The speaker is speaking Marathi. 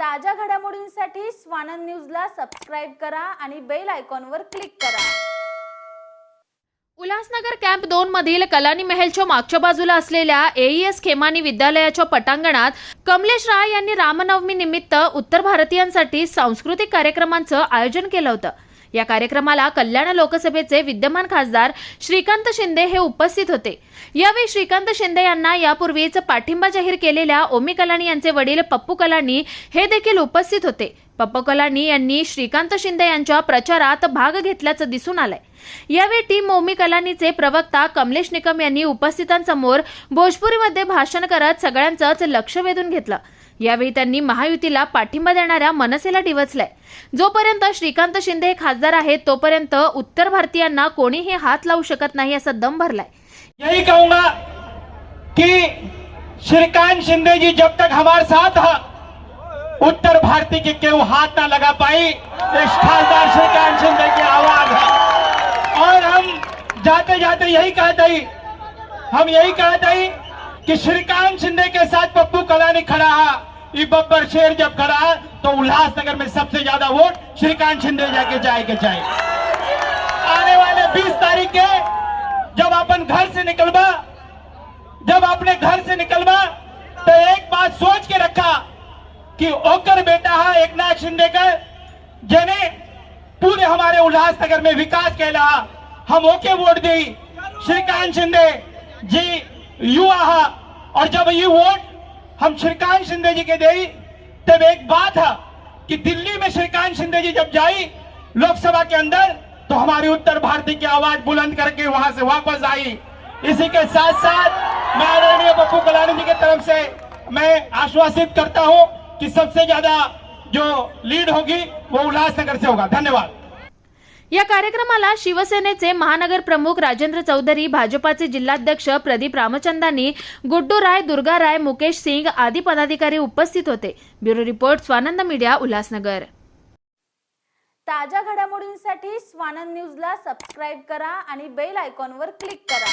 ताज्या घडामोडींसाठी स्वानंद न्यूजला सबस्क्राईब करा आणि बेल आयकॉनवर क्लिक करा. उल्हासनगर कॅम्प दोन मधील कलानी महलच्या मागच्या बाजूला असलेल्या एईएस खेमानी विद्यालयाच्या पटांगणात कमलेश राय यांनी रामनवमी निमित्त उत्तर भारतीयांसाठी सांस्कृतिक कार्यक्रमांचं आयोजन केलं होतं. या कार्यक्रमाला कल्याण लोकसभेचे विद्यमान खासदार श्रीकांत शिंदे हे उपस्थित होते. यावेळी श्रीकांत शिंदे यांना यापूर्वीच पाठिंबा जाहीर केलेल्या ओमी कलाणी यांचे वडील पप्पू कलानी हे देखील उपस्थित होते. पप्पू कलानी यांनी श्रीकांत शिंदे यांच्या प्रचारात भाग घेतल्याचं दिसून आलंय. यावेळी टीम ओमी कलानीचे प्रवक्ता कमलेश निकम यांनी उपस्थितांसमोर भोजपुरीमध्ये भाषण करत सगळ्यांचंच लक्ष वेधून घेतलं. यावेळी त्यांनी महायुतीला पाठिंबा देणाऱ्या मनसेला डिवचलंय. जोपर्यंत श्रीकांत शिंदे हे खासदार आहेत तोपर्यंत उत्तर भारतीयांना कोणीही हात लावू शकत नाही असा दम भरलाय. यही कहूंगा कि श्रीकांत शिंदे जी जब तक हमारे साथ हा, उत्तर भारती के केहू हाथ ना लगा पाई? इस खासदार श्रीकांत शिंदे की आवाज है। और हम जाते जाते यही कहते ही हम यही कहते ही कि श्रीकांत शिंदे के साथ पप्पू कलानी खड़ा है। बब्बर शेर जब खड़ा है तो उल्लासनगर में सबसे ज़्यादा वोट श्रीकांत शिंदे जाके जाएगा जाए आने वाले 20 तारीख के जब अपन घर से निकलबा, जब अपने घर से निकलबा तो एक बात सोच के रखा कि ओकर बेटा है एक नाथ शिंदे का जेने पूरे हमारे उल्लासनगर में विकास कैला। हम ओके वोट दी। श्रीकांत शिंदे जी युवा है, और जब ये वोट हम श्रीकांत शिंदे जी के दे तब एक बात है कि दिल्ली में श्रीकांत शिंदे जी जब जाई लोकसभा के अंदर तो हमारी उत्तर भारती की आवाज़ बुलंद करके वहाँ से वापस आई। इसी के साथ साथ मैं आदरणीय पप्पू कलानी जी की तरफ़ से मैं आश्वासित करता हूँ कि सबसे ज़्यादा जो लीड होगी, वो उल्लासनगर से होगा। धन्यवाद। या कार्यक्रमाला शिवसेनेचे महानगर प्रमुख राजेंद्र चौधरी भाजपाचे जिल्हाध्यक्ष प्रदीप रामचंदानी गुड्डू राय दुर्गा राय मुकेश सिंग आदी पदाधिकारी उपस्थित होते. Bureau report Swanand media Ulhasnagar. ताज्या घडामोडींसाठी स्वानंद न्यूजला सबस्क्राईब करा आणि बेल आयकॉनवर क्लिक करा.